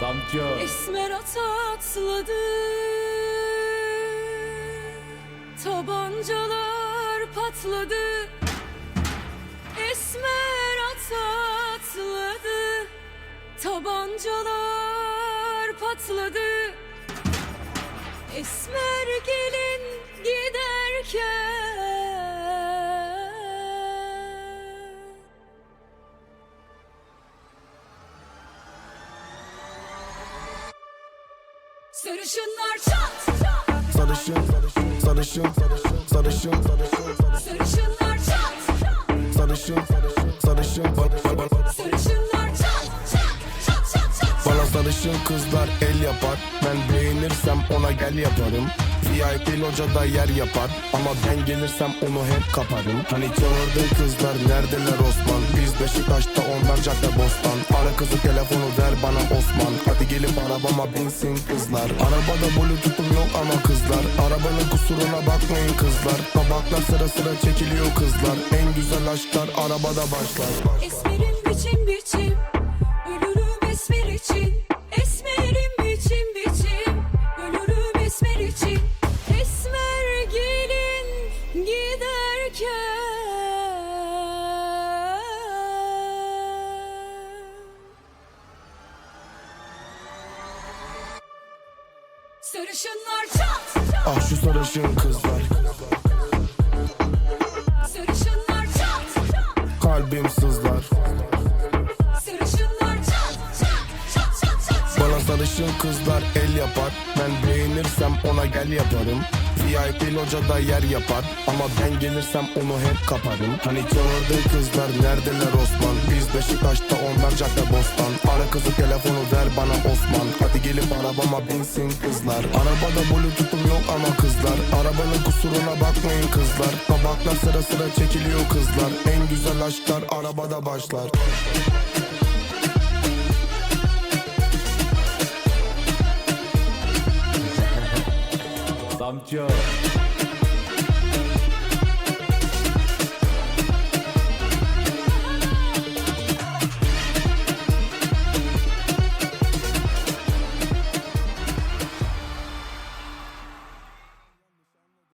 Samço. Esmer ata atladı. Tabancalar patladı. Esmer ata atladı. Tabancalar patladı. Esmer gelin giderken Sarışınlar çat çat. Sarışın, sarışın, sarışın, sarışın, Sarışınlar çat çat. Sarışın, sarışın, ba- ba- sarışın kızlar el yapar. Ben beğenirsem ona gel yaparım. VIP locada yer yapar. Ama ben gelirsem onu hep kaparım. Hani çağırdığın kızlar neredeler Osman? Biz Beşiktaş'ta onlar cadde bostan. Ara kızı telefonu ver bana Osman. Hadi gelip arabama binsin kızlar. Arabada bluetooth'um yok ama kızlar. Arabanın kusuruna bakmayın kızlar. Tabaklar sıra sıra çekiliyor kızlar. En güzel aşklar arabada başlar. Esmerim biçim biçim esmer için Esmer gelin giderken. Sarışınlar çat çat. Ah şu sarışın kızlar. Sarışınlar çat çat. Kalbim sızlar sarışın kızlar el yapar. Ben beğenirsem ona gel yaparım. VIP locada yer yapar. Ama ben gelirsem onu hep kaparım. Hani çağırdığın kızlar neredeler Osman? Biz Beşiktaş'ta onlar cadde bostan. Ara kızı telefonu ver bana Osman. Hadi gelip arabama binsin kızlar. Arabada bluetooth'um yok ama kızlar. Arabanın kusuruna bakmayın kızlar. Tabaklar sıra sıra çekiliyor kızlar. En güzel aşklar arabada başlar Samço.